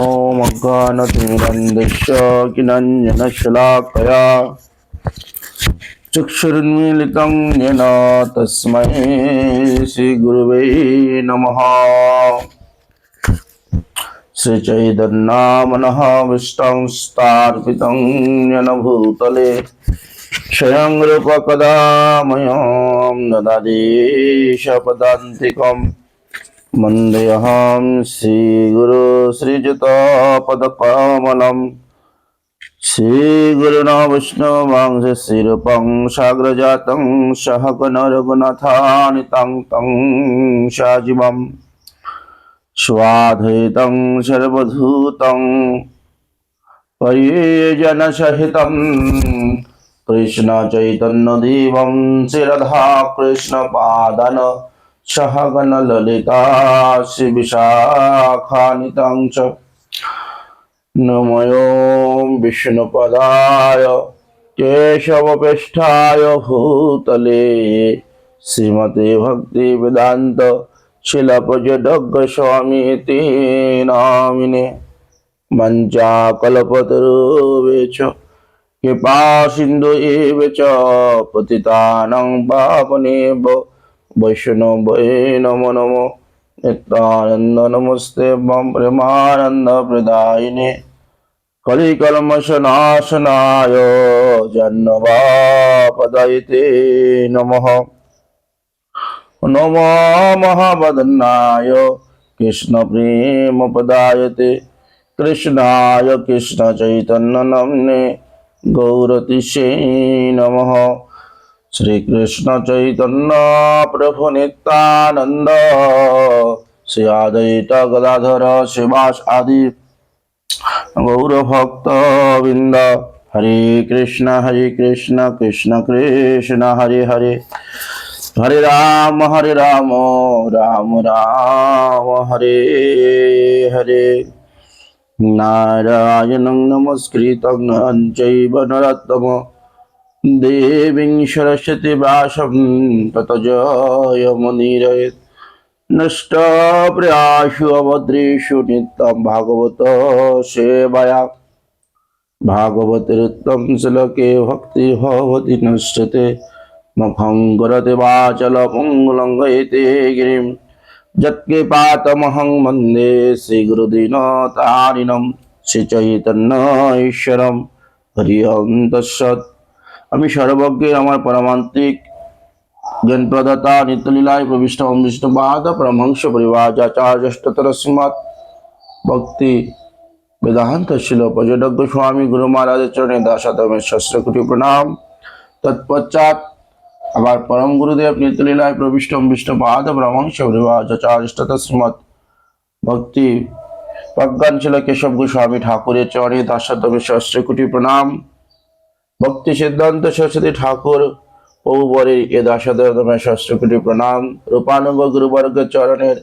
ओमज्ञानतिमिरन्दस्य किनञ्जनशलाकया चक्षुरुन्मीलितं येन तस्मै श्रीगुरुवे नमः। श्रीचैतन्नामनः भूतले क्षयं रूपकदा ददादेशपदान्तिकम् वन्देऽहं श्रीगुरु श्रीयुतपदकमलम् श्रीगुरुणा विष्णुवांशशिरूपं साग्रजातं सहगणरघुनाथानितं तं साजिवम् स्वाधृतं सर्वधूतं परिजनसहितं कृष्णचैतन्यदेवं श्रीरधा कृष्णपादन সহগণ ললিতা শিবিশাখানিতাংশ নময়ম বিষ্ণুপদায় কেশবপৃষ্ঠায় ভূতলে। শ্রীমতে ভক্তি বেদান্ত শিলপজডগ স্বামীতি নামিনে। মঞ্চা কলপতরুবেচ কৃপা সিন্ধু এব চ পতিতানং পাবনেব বৈষ্ণবৈ নম নম নিত্যানন্দ নমস্তে প্রেমানন্দ প্রদায়িনী কলিকলমশনাশনায় জন্মবাপদয়িতে নমঃ নম মহাবদনায় কৃষ্ণ প্রেম পদায়তে কৃষ্ণায় কৃষ্ণ চৈতন্য নমনে গৌরতিষে নমঃ শ্রীকৃষ্ণ চৈতন্য প্রভু নিত্যানন্দ, শ্রী আদৈত গদাধর শিবাস আদি গৌর ভক্ত বৃন্দ হরে কৃষ্ণ হরে কৃষ্ণ কৃষ্ণ কৃষ্ণ, হরে হরে। হরে রাম হরে রাম রাম রাম, হরে হরে। নারায়ণং নমস্কৃতং চৈব দেবীং সরস্বতী বাসম, তত জয় মনিরয়েত। নষ্টপ্রিয়াসু অভদ্রেষু নিত্যম ভাগবত সেবায়া। ভাগবতিরুত্তম শ্লোকে ভক্তি ভবতি নশ্যতে মুখং করতে বাচল পঙ্গুলঙ্গয়তে গিরিম। যৎকৃপাতমহং বন্দে শ্রীগুরুদীনতারিণম শ্রীচৈতন্য ঈশ্বরম। হরি ওম আমি সর্বজ্ঞ, আমার পরমান্তিক জ্ঞান প্রদাতা নিত্যলীলায় প্রবিষ্ট ওম বিষ্ণুবাদ পরমহংস পরিবাচার্যষ্টতর শ্রীমৎ ভক্তি বেদান্ত ছিল পর্যটক স্বামী গুরু মহারাজের চরণে দাসাতমের শস্ত্র কোটি প্রণাম। তৎপশ্চাৎ আবার পরম গুরুদেব নিত্যলীলায় প্রবিষ্ট ওম বিষ্ণুপাদ পরমহংস পরিবাচার্যষ্টত শ্রীমৎ ভক্তি প্রজ্ঞান ছিল কেশব গোস্বামী ঠাকুরের চরণে দাসাতমের শস্ত্র কোটি প্রণাম। ভক্তি সিদ্ধান্ত সরস্বতী ঠাকুর প্রভুবরের এ দাসাদমের ষষ্ঠ কোটি প্রণাম। রূপানুগ গুরুবর্গের চরণের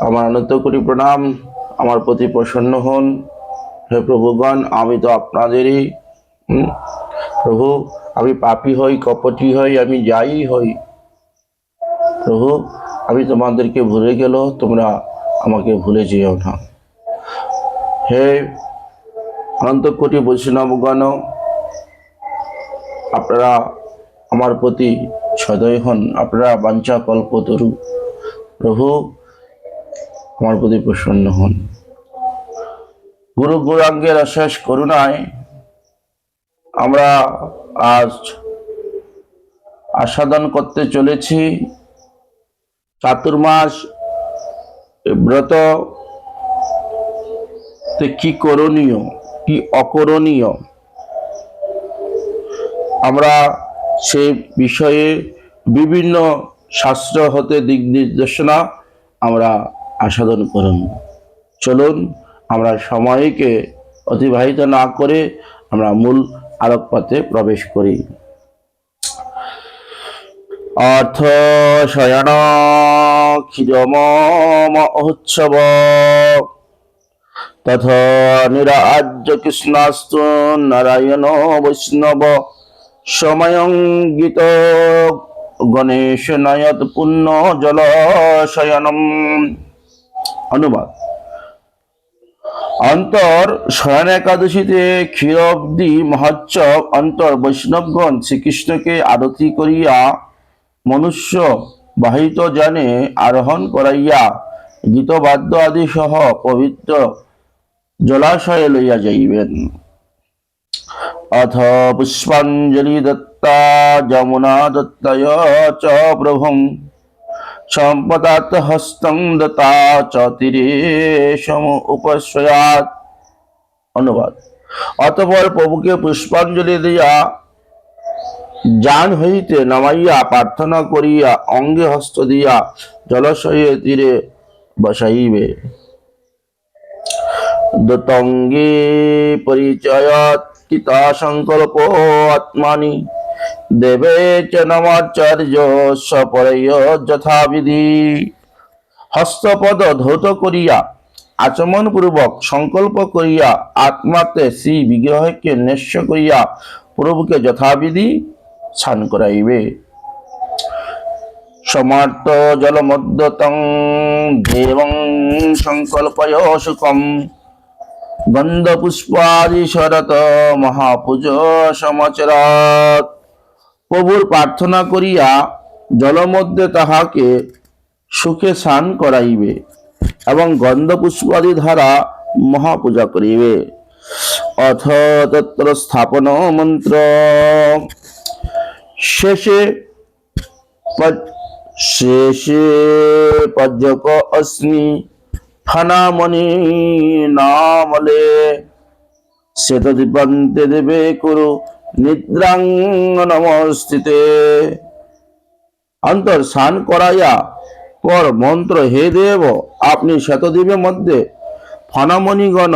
আমার অনন্ত প্রণাম। আমার প্রতি প্রসন্ন হন। হে প্রভুগণ, আমি তো আপনাদেরই। প্রভু, আমি পাপী হই, কপটি হই, আমি যাই হই। প্রভু, আমি তোমাদেরকে ভুলে গেল, তোমরা আমাকে ভুলে যেও না। হে অনন্ত কোটি বৈষ্ণবগণ আপনারা আমার প্রতি সদয় হন, আপনারা বাঞ্ছা কল্প তরু প্রভু আমার প্রতি প্রসন্ন হন। গুরু গৌরাঙ্গের অশেষ করুণায় আমরা আজ আস্বাদন করতে চলেছি। চাতুর্মাস ব্রত কি করণীয়, কি অকরণীয়? আমরা সে বিষয়ে বিভিন্ন শাস্ত্র হতে দিক নির্দেশনা আমরা আস্বাদন করুন। চলুন, আমরা সময়কে অতিবাহিত না করে আমরা মূল আলোকপাতে প্রবেশ করি। অর্থ শয়ন ক্ষীরম উৎসব। তথা নিরাজ্য কৃষ্ণাস্তু নারায়ণ বৈষ্ণব। সময়ঙ্গিত গণেশ নয়ত পুণ্য জলশয়নম অনুবাদ। অন্তর শয়ন একাদশীতে ক্ষীরব্দি মহোৎসব অন্তর বৈষ্ণবগণ শ্রীকৃষ্ণকে আরতি করিয়া মনুষ্য বাহিত জানে আরোহণ করাইয়া গীতবাদ্য আদি সহ পবিত্র জলাশয়ে লইয়া যাইবেন। অথ পুষ্পাঞ্জলি দত্তা যমুনা দত্তয় চ প্রভুম সম্পদাত হস্তং দতা চ তীরে সম উপস্বয়াত অনুবাদ অতপর প্রভুকে পুষ্পাঞ্জলি দিয়া যান হইতে নামাইয়া প্রার্থনা করিয়া অঙ্গে হস্ত দিয়া জলাশয়ে তীরে বসাইবে। দতঙ্গে পরিচয়াত কিতা সংকল্প আত্মানি। দেবে চ নমাচার্য সপরয় যথাবিধি। হস্তপদ ধৌত করিয়া আচমন পূর্বক সংকল্প করিয়া, আত্মাতে শ্রী বিগ্রহকে নেশ্য করিয়া, প্রভুকে যথাবিধি স্নান করাইবে। সমার্ত জলমদ্যতং, দেবং সংকল্পয় সুখম। গন্ধ পুষ্পাদি শরত মহাপূজ সমাচরত প্রভুর প্রার্থনা করিয়া জলমধ্যে তাহাকে সুখে স্নান করাইবে এবং গন্ধ পুষ্পাদি দ্বারা মহাপূজা করিবে। অথ তত্র স্থাপন মন্ত্র। শেষে শেষে পর্যক অস্মি ফনামণি নামলে শ্বেতদীপান্তে দেবে কুরু নিদ্রাং নমস্তিতে। অন্তর স্নান করাইয়া পর মন্ত্র, হে দেব, আপনি শতদ্বীপের মধ্যে ফণামণিগণ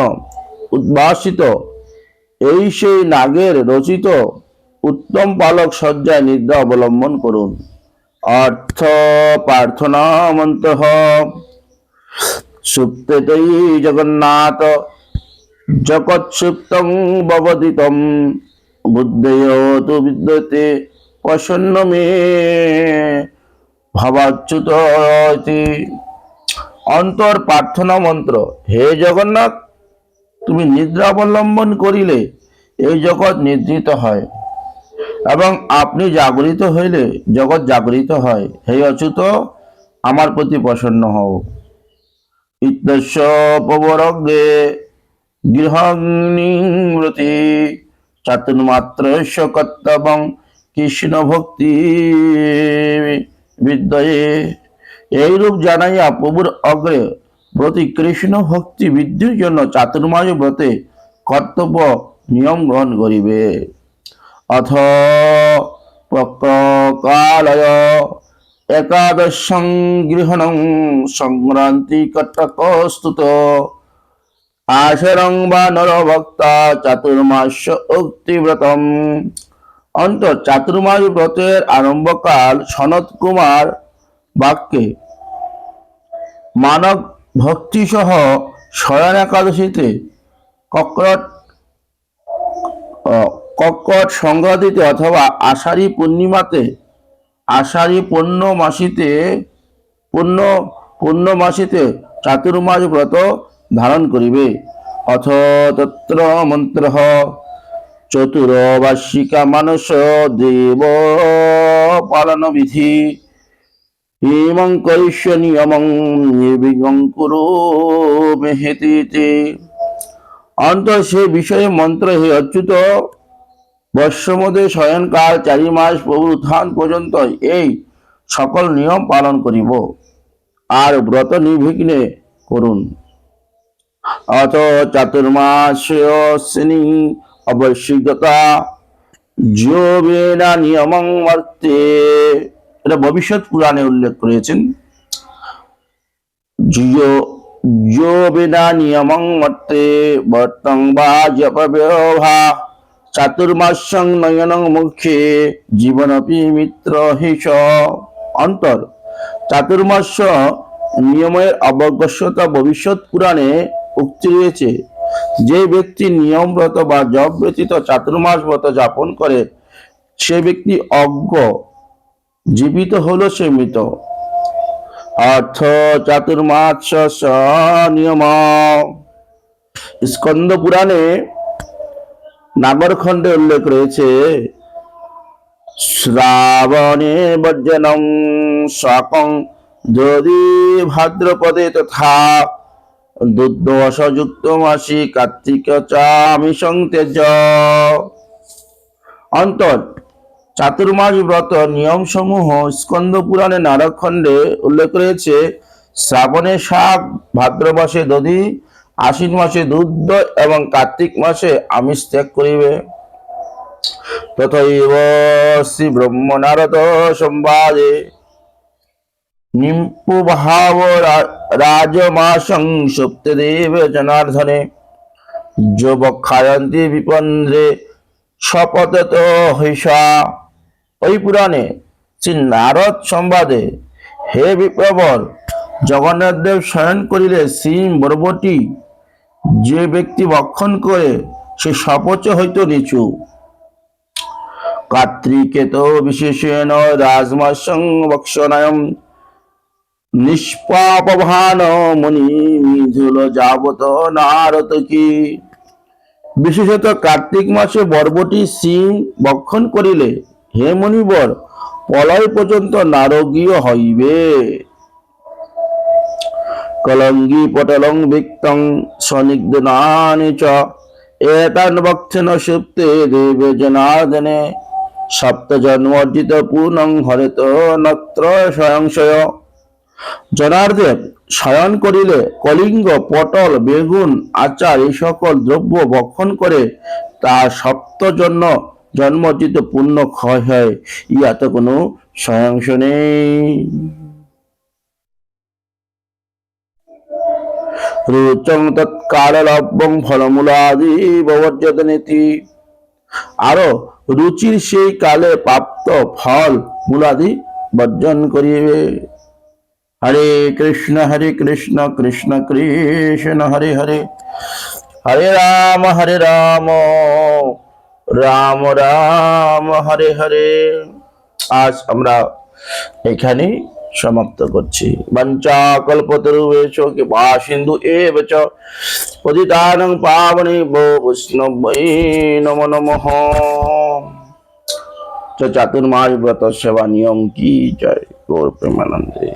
উদ্ভাসিত, এই সেই নাগের রচিত উত্তম পালক সজ্জায় নিদ্রা অবলম্বন করুন। অর্থ প্রার্থনা মন্ত্র সুপ্তেতৈ জগন্নাথ জগৎসুপ্তং ববদিতম বুদ্ধেয় তু বিদ্যতে প্রসন্ন মে। ভাবাচ্যুত অন্তর প্রার্থনা মন্ত্র, হে জগন্নাথ, তুমি নিদ্রা অবলম্বন করিলে এই জগৎ নিদ্রিত হয়। এবং আপনি জাগরিত হইলে জগৎ জাগরিত হয়। হে অচ্যুত, আমার প্রতি প্রসন্ন হও। ইত্যস্য পবরগ্রে গৃহাগ্নিমৃতি চাতুর্মাত্রস্য কর্তব্যং কৃষ্ণ ভক্তি বিদ্যয়ে এইরূপ জানাইয়া প্রভুর অগ্রে প্রতি কৃষ্ণ ভক্তি বৃদ্ধির জন্য চাতুর্মায় ব্রতে কর্তব্য নিয়ম গ্রহণ করিবে। অথ প্রকালয় একাদশং গৃহণং সংক্রান্তি কটকস্তুত আশরং বা নরভক্তা চাতুর্মাস্য উক্তিব্রতম অন্ত চাতুর্মাস ব্রতের আরম্ভকাল সনত কুমার বাক্যে মানব ভক্তি সহ শয়ন একাদশীতে কক্রট আহ, কর্কট সংক্রান্তিতে অথবা আষাঢ়ী পূর্ণিমাতে আষাঢ়ী পূর্ণমাসিতে পূর্ণ পূর্ণমাসিতে চাতুর্মাস ব্রত ধারণ করিবে। অথ তত্র মন্ত্র চতুরবার্ষিকা মানস দেব পালন বিধি। ইমং কৈশ্য নিয়মং নির্বিঘ্ন কুরু মেহেতিতে। অন্তর সে বিষয়ে মন্ত্র হে অচ্যুত বৈশ্যমতে শয়নকাল চারি মাস প্রভুর উত্থান পর্যন্ত এই সকল নিয়ম পালন করিব। আর ব্রত নির্বিঘ্নে করুন। অত চাতুর্মাসিনী অবশ্যতা যোবেনা নিয়মং মর্তে। এটা ভবিষ্যৎ পুরাণে উল্লেখ করেছেন। জিও যোবেনা নিয়মং মর্তে বর্তং বা জপবেভা চাতুর্মাস্যং নয়নং মুখে জীবনপি মিত্র হিস অন্তর। চাতুর্মাস্য নিয়মের অবশ্যতা ভবিষ্যৎ পুরাণে উক্তি রয়েছে। যে ব্যক্তি নিয়মব্রত বা জপ ব্যতীত চাতুর্মাস ব্রত যাপন করে, সে ব্যক্তি অজ্ঞ, জীবিত হলো সে মৃত। অর্থ চাতুর্মাস নিয়ম। স্কন্দ পুরাণে নাগরখণ্ডে উল্লেখ রয়েছে, শ্রাবণে বর্জনম সকং যদি ভাদ্রপদে তথা দুর্দশযুক্ত মাসি কার্তিক চামিশং তেজ। অন্তর চাতুর্মাস ব্রত নিয়ম সমূহ স্কন্দ পুরাণে নারকখণ্ডে উল্লেখ রয়েছে, শ্রাবণে শাক ভাদ্রবাসে দধি আশ্বিন মাসে দুধ এবং কার্তিক মাসে আমিষ ত্যাগ করিবে। তথৈব শ্রী ব্রহ্ম নারদ সংবাদে নিম্পুভাব রাজমাসং সুপ্তদেব জনার্ধনে যুবক্ষায়ন্তি বিপন্দ্রে শপথত হৈষা ওই পুরাণে শ্রী নারদ সংবাদে হে বিপ্রবর জগন্নাথ দেব শয়ন করিলে শ্রী বরবটি যে ব্যক্তি ভক্ষণ করে, সে সপচ হইত নিচু কার্তিকেত বিশেষেণ রাজমাসং বক্ষণায়ম নিষ্পাপভান মনি মিধুল যাবত নারত কি। বিশেষত কার্তিক মাসে বর্বটি সিং বক্ষণ করিলে, হে মনিবর, পলয় পর্যন্ত নারকীয় হইবে। কলঙ্গি পটলং বিক্তং সনিগ্ধনানি চ। এতান বক্ষেন সুপ্তে দেবে জনার্দনে। সপ্ত জন্মর্জিত পূর্ণং হরেত নত্র স্বয়ংশয় জনার্দন শয়ন করিলে কলিঙ্গ, পটল, বেগুন, আচার, এই সকল দ্রব্য ভক্ষণ করে তা সপ্ত সপ্তজন্য জন্মজিত পুণ্য ক্ষয় হয়। ইয়াতে কোনো সয়াংশ নেই। রুচং তৎকালব্যং ফলমূলাদি ববর্জত নীতি আরও, রুচির সেই কালে প্রাপ্ত ফল মূলাদি বর্জন করিবে। হরে কৃষ্ণ হরে কৃষ্ণ কৃষ্ণ কৃষ্ণ, হরে হরে। হরে রাম হরে রাম রাম রাম, হরে হরে। আজ আমরা এখানে সমাপ্ত করছি। বঞ্চা কল্পতরুবেশ কৃপা সিন্ধু এব চ। পতিতানং পাবনে বৈষ্ণবৈ নমো চাতুর্মাস ব্রত সেবা নিয়ম কি জয় গৌর প্রেমানন্দে।